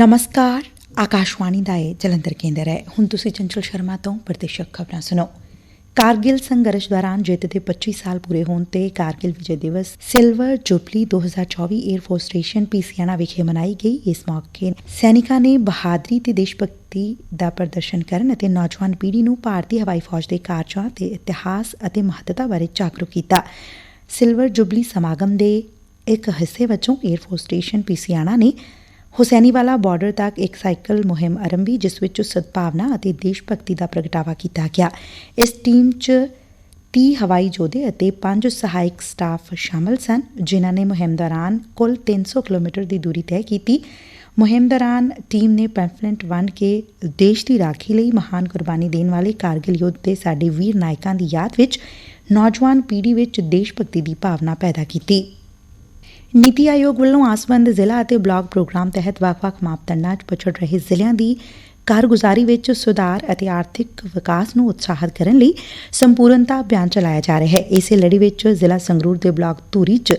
ਨਮਸਕਾਰ ਆਕਾਸ਼ਵਾਣੀ ਦਾ ਇਹ ਜਲੰਧਰ ਕੇਂਦਰ ਹੈ ਹੁਣ ਤੁਸੀਂ ਚੰਚਲ ਸ਼ਰਮਾ ਤੋਂ ਪ੍ਰਤੀਸ਼ਕ ਖਬਰਾਂ ਸੁਣੋ ਕਾਰਗਿਲ ਸੰਘਰਸ਼ ਦੌਰਾਨ ਜਿੱਤ ਦੇ 25 ਸਾਲ ਪੂਰੇ ਹੋਣ ਤੇ Kargil Vijay Diwas silver jubilee 2024 air force station Pisiana ਵਿਖੇ ਮਨਾਈ ਗਈ ਇਸ ਮੌਕੇ ਸੈਨਿਕਾਂ ਨੇ ਬਹਾਦਰੀ ਤੇ ਦੇਸ਼ ਭਗਤੀ ਦਾ ਪ੍ਰਦਰਸ਼ਨ ਕਰਨ ਅਤੇ ਨੌਜਵਾਨ ਪੀੜ੍ਹੀ ਨੂੰ ਭਾਰਤੀ ਹਵਾਈ ਫੌਜ ਦੇ ਕਾਰਜਾਂ ਤੇ ਇਤਿਹਾਸ ਅਤੇ ਮਹੱਤਤਾ ਬਾਰੇ ਜਾਗਰੂਕ ਕੀਤਾ ਸਿਲਵਰ ਜੁਬਲੀ ਸਮਾਗਮ ਦੇ ਇੱਕ ਹਿੱਸੇ ਵਜੋਂ 에ਅਰ ਫੋਰਸ ਸਟੇਸ਼ਨ ਪੀਸੀਆਣਾ ਨੇ ਹੁਸੈਨੀਵਾਲਾ ਬਾਰਡਰ ਤੱਕ ਇੱਕ ਸਾਈਕਲ ਮੁਹਿੰਮ ਆਰੰਭੀ, ਜਿਸ ਵਿੱਚ ਸਦਭਾਵਨਾ ਅਤੇ ਦੇਸ਼ ਭਗਤੀ ਦਾ ਪ੍ਰਗਟਾਵਾ ਕੀਤਾ ਗਿਆ। ਇਸ ਟੀਮ 'ਚ 30 ਹਵਾਈ ਯੋਧੇ ਅਤੇ 5 ਸਹਾਇਕ ਸਟਾਫ ਸ਼ਾਮਲ ਸਨ, ਜਿਨ੍ਹਾਂ ਨੇ ਮੁਹਿੰਮ ਦੌਰਾਨ ਕੁੱਲ 300 ਕਿਲੋਮੀਟਰ ਦੀ ਦੂਰੀ ਤੈਅ ਕੀਤੀ। ਮੁਹਿੰਮ ਦੌਰਾਨ ਟੀਮ ਨੇ ਪੈਂਫਲੇਟ ਵੰਡ ਕੇ ਦੇਸ਼ ਦੀ ਰਾਖੀ ਲਈ ਮਹਾਨ ਕੁਰਬਾਨੀ ਦੇਣ ਵਾਲੇ ਕਾਰਗਿਲ ਯੁੱਧ ਦੇ ਸਾਡੇ ਵੀਰ ਨਾਇਕਾਂ ਦੀ ਯਾਦ ਵਿੱਚ ਨੌਜਵਾਨ ਪੀੜ੍ਹੀ ਵਿੱਚ ਦੇਸ਼ ਭਗਤੀ ਦੀ ਭਾਵਨਾ ਪੈਦਾ ਕੀਤੀ। ਨੀਤੀ ਆਯੋਗ ਵੱਲੋਂ ਆਸਵੰਦ ਜ਼ਿਲ੍ਹਾ ਅਤੇ ਬਲਾਕ ਪ੍ਰੋਗਰਾਮ ਤਹਿਤ ਵੱਖ-ਵੱਖ ਮਾਪਦੰਡਾਂ 'ਚ ਪਛੜ ਰਹੇ ਜ਼ਿਲ੍ਹਿਆਂ ਦੀ ਕਾਰਗੁਜ਼ਾਰੀ ਵਿੱਚ ਸੁਧਾਰ ਅਤੇ ਆਰਥਿਕ ਵਿਕਾਸ ਨੂੰ ਉਤਸ਼ਾਹਿਤ ਕਰਨ ਲਈ ਸੰਪੂਰਨਤਾ ਅਭਿਆਨ ਚਲਾਇਆ ਜਾ ਰਿਹਾ ਹੈ। ਇਸੇ ਲੜੀ ਵਿੱਚ ਜ਼ਿਲ੍ਹਾ ਸੰਗਰੂਰ ਦੇ ਬਲਾਕ ਧੂਰੀ 'ਚ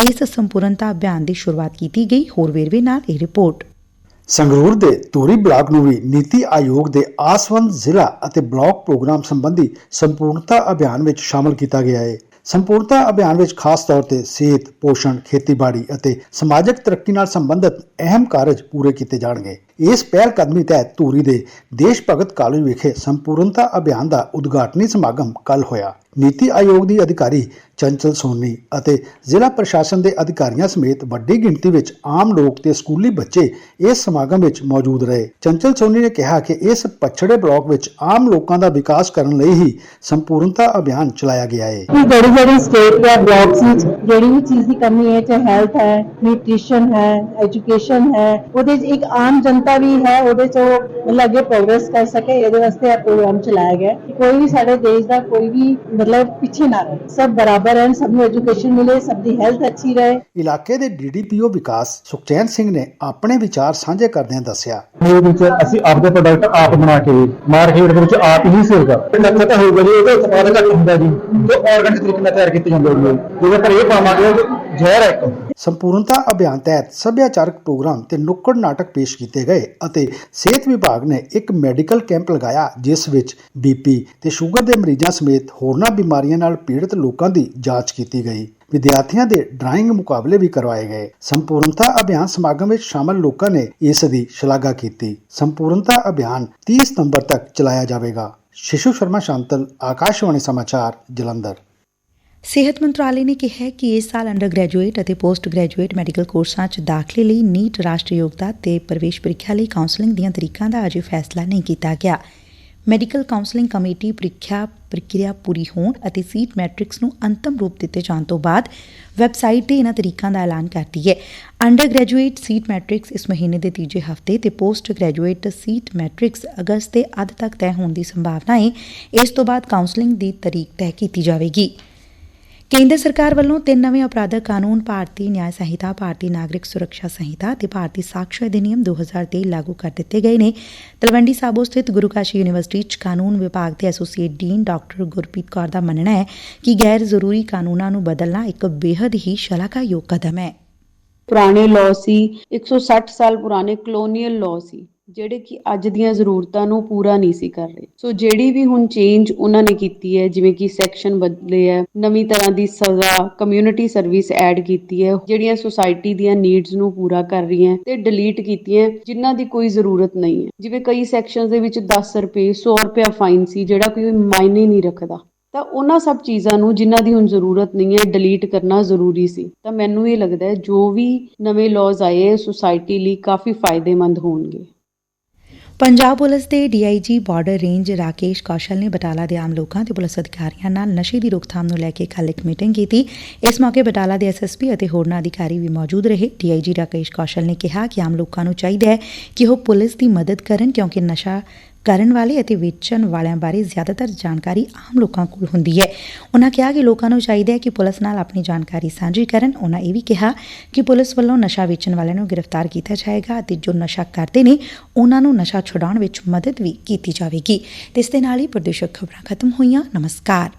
ਇਸ ਸੰਪੂਰਨਤਾ ਅਭਿਆਨ ਦੀ ਸ਼ੁਰੂਆਤ ਕੀਤੀ ਗਈ। ਹੋਰ ਵੇਰਵੇ ਨਾਲ ਇਹ ਰਿਪੋਰਟ। ਸੰਗਰੂਰ ਦੇ ਧੂਰੀ ਬਲਾਕ ਨੂੰ ਵੀ ਨੀਤੀ ਆਯੋਗ ਦੇ ਆਸਵੰਦ ਜ਼ਿਲ੍ਹਾ ਅਤੇ ਬਲਾਕ ਪ੍ਰੋਗਰਾਮ ਸੰਬੰਧੀ ਸੰਪੂਰਨਤਾ ਅਭਿਆਨ ਵਿੱਚ ਸ਼ਾਮਲ ਕੀਤਾ ਗਿਆ ਹੈ। ਸੰਪੂਰਨਤਾ ਅਭਿਆਨ ਵਿੱਚ ਖਾਸ ਤੌਰ ਤੇ ਸਿਹਤ, ਪੋਸ਼ਣ, ਖੇਤੀਬਾੜੀ ਅਤੇ ਸਮਾਜਿਕ ਤਰੱਕੀ ਨਾਲ ਸੰਬੰਧਿਤ ਅਹਿਮ ਕਾਰਜ ਪੂਰੇ ਕੀਤੇ ਜਾਣਗੇ। ਇਸ ਪਹਿਲ ਕਦਮੀ ਤਹਿਤ ਧੂਰੀ ਦੇ ਦੇਸ਼ ਭਗਤ ਕਾਲਜ ਵਿਖੇ ਸੰਪੂਰਨਤਾ ਅਭਿਆਨ ਦਾ ਉਦਘਾਟਨੀ ਸਮਾਗਮ ਕੱਲ ਹੋਇਆ। ਨੀਤੀ ਆਯੋਗ ਦੀ ਅਧਿਕਾਰੀ ਚੰਚਲ ਸੋਨੀ ਅਤੇ ਜ਼ਿਲ੍ਹਾ ਪ੍ਰਸ਼ਾਸਨ ਦੇ ਅਧਿਕਾਰੀਆਂ ਸਮੇਤ ਵੱਡੀ ਗਿਣਤੀ ਵਿੱਚ ਆਮ ਲੋਕ ਤੇ ਸਕੂਲੀ ਬੱਚੇ ਇਸ ਸਮਾਗਮ ਵਿੱਚ ਮੌਜੂਦ ਰਹੇ। ਚੰਚਲ ਸੋਨੀ ਨੇ ਕਿਹਾ ਕਿ ਇਸ ਪਛੜੇ ਬਲਾਕ ਵਿੱਚ ਆਮ ਲੋਕਾਂ ਦਾ ਵਿਕਾਸ ਕਰਨ ਲਈ ਹੀ ਸੰਪੂਰਨਤਾ ਅਭਿਆਨ ਚਲਾਇਆ ਗਿਆ ਹੈ ਜਿਹੜੀ ਜਿਹੜੀ ਸਟੇਟ ਜਾਂ ਬਲਾਕਸ ਵਿੱਚ ਜਿਹੜੀ ਵੀ ਚੀਜ਼ ਦੀ ਕਮੀ ਹੈ, ਚਾਹੇ ਹੈਲਥ ਹੈ ਨਿਊਟ੍ਰੀਸ਼ਨ ਹੈ ਐਜੂਕੇਸ਼ਨ ਹੈ, ਉਹਦੇ 'ਚ ਇੱਕ ਆਮ ਜਨਤਾ ਵੀ ਹੈ ਉਹਦੇ 'ਚ ਮਤਲਬ ਅੱਗੇ ਪ੍ਰੋਗਰੈਸ ਕਰ ਸਕੇ ਇਹਦੇ ਵਾਸਤੇ ਇਹ ਪ੍ਰੋਗਰਾਮ ਚਲਾਇਆ ਗਿਆ ਹੈ। ਕਿ ਕੋਈ ਵੀ ਸਾਡੇ ਦੇਸ਼ ਦਾ ਕੋਈ ਵੀ ਮਤਲਬ ਪਿੱਛੇ ਨਾ ਰਹੇ। ਸਭ ਬਰਾਬਰ ਹਨ ਸਭ ਨੂੰ ਐਜੂਕੇਸ਼ਨ ਮਿਲੇ ਸਭ ਦੀ ਹੈਲਥ ਅੱਛੀ ਰਹੇ। ਇਲਾਕੇ ਦੇ ਡੀਡੀਪੀਓ ਵਿਕਾਸ ਸੁਖਚੈਨ ਸਿੰਘ ਨੇ ਆਪਣੇ ਵਿਚਾਰ ਸਾਂਝੇ ਕਰਦਿਆਂ ਦੱਸਿਆ। ਇਹ ਵਿੱਚ ਅਸੀਂ ਆਪਦੇ ਪ੍ਰੋਡਕਟ ਆਪ ਬਣਾ ਕੇ ਮਾਰਕੀਟ ਦੇ ਵਿੱਚ ਆਪ ਹੀ ਸੇਲ ਕਰ ਲੱਖਾਂ ਤਾਂ ਹੋਊਗਾ ਜੀ ਉਹਦਾ ਉਤਪਾਦ ਘੱਟ ਹੁੰਦਾ ਜੀ। ਤੇ ਆਰਗੈਨਿਕ ਤਰੀਕੇ ਨਾਲ ਤਿਆਰ ਕੀਤੇ ਜਾਂਦੇ ਜਿਹਦੇ ਪਰ ਇਹ ਪਾਵਾਂਗੇ ਜ਼ਹਿਰ ਹੈ ਇੱਕ ਸੰਪੂਰਨਤਾ ਅਭਿਆਨ ਤਹਿਤ ਸੱਭਿਆਚਾਰਕ ਪ੍ਰੋਗਰਾਮ ਤੇ ਨੁੱਕੜ ਨਾਟਕ ਪੇਸ਼ ਕੀਤੇ ਗਏ ਅਤੇ ਸਿਹਤ ਵਿਭਾਗ ਨੇ ਇੱਕ ਮੈਡੀਕਲ ਕੈਂਪ ਲਗਾਇਆ, ਜਿਸ ਵਿੱਚ ਬੀਪੀ ਤੇ ਸ਼ੂਗਰ ਦੇ ਮਰੀਜ਼ਾਂ ਸਮੇਤ ਹੋਰਨਾਂ ਬਿਮਾਰੀਆਂ ਨਾਲ ਪੀੜਤ ਲੋਕਾਂ ਦੀ ਜਾਂਚ ਕੀਤੀ ਗਈ। ਵਿਦਿਆਰਥੀਆਂ ਦੇ ਡਰਾਇੰਗ ਮੁਕਾਬਲੇ ਵੀ ਕਰਵਾਏ ਗਏ। ਸੰਪੂਰਨਤਾ ਅਭਿਆਨ ਸਮਾਗਮ ਵਿੱਚ ਸ਼ਾਮਲ ਲੋਕਾਂ ਨੇ ਇਸ ਦੀ ਸ਼ਲਾਘਾ ਕੀਤੀ। ਸੰਪੂਰਨਤਾ ਅਭਿਆਨ 30 ਸਤੰਬਰ ਤੱਕ ਚਲਾਇਆ ਜਾਵੇਗਾ। ਸ਼ਿਸ਼ੂ ਸ਼ਰਮਾ ਸ਼ਾਂਤਲ, ਆਕਾਸ਼ਵਾਣੀ ਸਮਾਚਾਰ, ਜਲੰਧਰ। ਸਿਹਤ ਮੰਤਰਾਲੇ ਨੇ ਕਿਹਾ ਕਿ ਇਸ ਸਾਲ ਅੰਡਰ ਗ੍ਰੈਜੂਏਟ ਅਤੇ ਪੋਸਟ ਗ੍ਰੈਜੂਏਟ ਮੈਡੀਕਲ ਕੋਰਸਾਂ 'ਚ ਦਾਖਲੇ ਲਈ ਨੀਟ ਰਾਸ਼ਟਰੀ ਯੋਗਤਾ ਤੇ ਪ੍ਰਵੇਸ਼ ਪ੍ਰੀਖਿਆ ਲਈ ਕਾਉਂਸਲਿੰਗ ਦੀਆਂ ਤਰੀਕਾਂ ਦਾ ਅਜੇ ਫੈਸਲਾ ਨਹੀਂ ਕੀਤਾ ਗਿਆ। ਮੈਡੀਕਲ ਕਾਉਂਸਲਿੰਗ ਕਮੇਟੀ ਪ੍ਰੀਖਿਆ ਪ੍ਰਕਿਰਿਆ ਪੂਰੀ ਹੋਣ ਅਤੇ ਸੀਟ ਮੈਟ੍ਰਿਕਸ ਨੂੰ ਅੰਤਮ ਰੂਪ ਦਿੱਤੇ ਜਾਣ ਤੋਂ ਬਾਅਦ ਵੈਬਸਾਈਟ ਤੇ ਇਹਨਾਂ ਤਰੀਕਾਂ ਦਾ ਐਲਾਨ ਕਰਦੀ ਹੈ। ਅੰਡਰ ਗ੍ਰੈਜੂਏਟ ਸੀਟ ਮੈਟ੍ਰਿਕਸ ਇਸ ਮਹੀਨੇ ਦੇ ਤੀਜੇ ਹਫ਼ਤੇ ਤੇ ਪੋਸਟ ਗ੍ਰੈਜੂਏਟ ਸੀਟ ਮੈਟ੍ਰਿਕਸ ਅਗਸਤ ਦੇ ਅੱਧ ਤੱਕ ਤੈਅ ਹੋਣ ਦੀ ਸੰਭਾਵਨਾ ਹੈ ਇਸ ਤੋਂ ਬਾਅਦ ਕਾਉਂਸਲਿੰਗ ਦੀ ਤਰੀਕ ਤੈਅ ਕੀਤੀ ਜਾਵੇਗੀ। ਕੇਂਦਰ ਸਰਕਾਰ ਵੱਲੋਂ ਤਿੰਨ ਨਵੇਂ ਅਪਰਾਧਕ ਕਾਨੂੰਨ, ਭਾਰਤੀ ਨਿਆਂ ਸੰਹਿਤਾ, ਭਾਰਤੀ ਨਾਗਰਿਕ ਸੁਰੱਖਿਆ ਸੰਹਿਤਾ ਤੇ ਭਾਰਤੀ ਸਾਕਸ਼ੀ ਅਧਿਨਿਯਮ 2023 ਲਾਗੂ ਕਰ ਦਿੱਤੇ ਗਏ ਨੇ। ਤਲਵੰਡੀ ਸਾਬੋ ਸਥਿਤ ਗੁਰੂ ਕਾਸ਼ੀ ਯੂਨੀਵਰਸਿਟੀ 'ਚ ਕਾਨੂੰਨ ਵਿਭਾਗ ਦੇ associate dean doctor Gurpreet Kaur ਦਾ ਮੰਨਣਾ ਹੈ ਕਿ ਗੈਰ ਜ਼ਰੂਰੀ ਕਾਨੂੰਨਾਂ ਨੂੰ ਬਦਲਣਾ ਇੱਕ ਬੇहद ਹੀ ਸ਼ਲਾਘਾਯੋਗ ਕਦਮ ਹੈ। ਪੁਰਾਣੇ ਲਾਅ ਸੀ 160 ਸਾਲ ਪੁਰਾਣੇ ਕਲੋਨੀਅਲ ਲਾਅ ਸੀ। ਜਿਹੜੇ ਕਿ ਅੱਜ ਦੀਆਂ ਜ਼ਰੂਰਤਾਂ ਨੂੰ ਪੂਰਾ ਨਹੀਂ ਸੀ ਕਰ ਰਹੇ। ਸੋ ਜਿਹੜੀ ਵੀ ਹੁਣ ਚੇਂਜ ਉਹਨਾਂ ਨੇ ਕੀਤੀ ਹੈ, ਜਿਵੇਂ ਕਿ ਸੈਕਸ਼ਨ ਬਦਲੇ ਹੈ, ਨਵੀਂ ਤਰ੍ਹਾਂ ਦੀ ਸਜ਼ਾ ਕਮਿਊਨਿਟੀ ਸਰਵਿਸ ਐਡ ਕੀਤੀ ਹੈ, ਜਿਹੜੀਆਂ ਸੁਸਾਇਟੀ ਦੀਆਂ ਨੀਡਸ ਨੂੰ ਪੂਰਾ ਕਰ ਰਹੀਆਂ ਤੇ ਡਿਲੀਟ ਕੀਤੀਆਂ, ਜਿਨ੍ਹਾਂ ਦੀ ਕੋਈ ਜ਼ਰੂਰਤ ਨਹੀਂ ਹੈ। ਜਿਵੇਂ ਕਈ ਸੈਕਸ਼ਨਸ ਦੇ ਵਿੱਚ 10 ਰੁਪਏ 100 ਰੁਪਏ ਫਾਈਨ ਸੀ, ਜਿਹੜਾ ਕੋਈ ਮਾਇਨੇ ਨਹੀਂ ਰੱਖਦਾ। ਤਾਂ ਉਹਨਾਂ ਸਭ ਚੀਜ਼ਾਂ ਨੂੰ ਜਿਨ੍ਹਾਂ ਦੀ ਹੁਣ ਜ਼ਰੂਰਤ ਨਹੀਂ ਹੈ ਡਿਲੀਟ ਕਰਨਾ ਜ਼ਰੂਰੀ ਸੀ। ਤਾਂ ਮੈਨੂੰ ਇਹ ਲੱਗਦਾ ਹੈ, ਜੋ ਵੀ ਨਵੇਂ ਲਾਜ਼ ਆਏ ਸੁਸਾਇਟੀ ਲਈ ਕਾਫੀ ਫਾਇਦੇਮੰਦ ਹੋਣਗੇ। ਪੰਜਾਬ ਪੁਲਿਸ ਦੇ DIG border range Rakesh Kaushal ਨੇ ਬਟਾਲਾ ਦੇ ਆਮ ਲੋਕਾਂ ਤੇ ਪੁਲਿਸ ਅਧਿਕਾਰੀਆਂ ਨਾਲ ਨਸ਼ੇ ਦੀ ਰੋਕਥਾਮ ਨੂੰ ਲੈ ਕੇ ਕੱਲ੍ਹ ਇੱਕ ਮੀਟਿੰਗ ਕੀਤੀ। ਇਸ ਮੌਕੇ ਬਟਾਲਾ ਦੇ ਐਸਐਸਪੀ ਅਤੇ ਹੋਰਨਾਂ ਅਧਿਕਾਰੀ ਵੀ ਮੌਜੂਦ ਰਹੇ। ਡੀਆਈਜੀ ਰਾਕੇਸ਼ ਕੌਸ਼ਲ ਨੇ ਕਿਹਾ ਕਿ ਆਮ ਲੋਕਾਂ ਨੂੰ ਚਾਹੀਦਾ ਹੈ ਕਿ ਉਹ ਪੁਲਿਸ ਦੀ ਮਦਦ ਕਰਨ ਕਿਉਂਕਿ ਨਸ਼ਾ ਕਰਨ ਵਾਲੇ ਅਤੇ ਵੇਚਣ ਵਾਲਿਆਂ ਬਾਰੇ ਜ਼ਿਆਦਾਤਰ ਜਾਣਕਾਰੀ ਆਮ ਲੋਕਾਂ ਕੋਲ ਹੁੰਦੀ ਹੈ। ਉਹਨਾਂ ਕਿਹਾ ਕਿ ਲੋਕਾਂ ਨੂੰ ਚਾਹੀਦਾ ਹੈ ਕਿ ਪੁਲਿਸ ਨਾਲ ਆਪਣੀ ਜਾਣਕਾਰੀ ਸਾਂਝੀ ਕਰਨ। ਉਹਨਾਂ ਇਹ ਵੀ ਕਿਹਾ ਕਿ ਪੁਲਿਸ ਵੱਲੋਂ ਨਸ਼ਾ ਵੇਚਣ ਵਾਲਿਆਂ ਨੂੰ ਗ੍ਰਿਫਤਾਰ ਕੀਤਾ ਜਾਏਗਾ ਅਤੇ ਜੋ ਨਸ਼ਾ ਕਰਦੇ ਨੇ ਉਹਨਾਂ ਨੂੰ ਨਸ਼ਾ ਛੁਡਾਉਣ ਵਿੱਚ ਮਦਦ ਵੀ ਕੀਤੀ ਜਾਵੇਗੀ। ਤੇ ਇਸ ਦੇ ਨਾਲ ਹੀ ਪ੍ਰਦੇਸ਼ਕ ਖਬਰਾਂ ਖਤਮ ਹੋਈਆਂ। ਨਮਸਕਾਰ।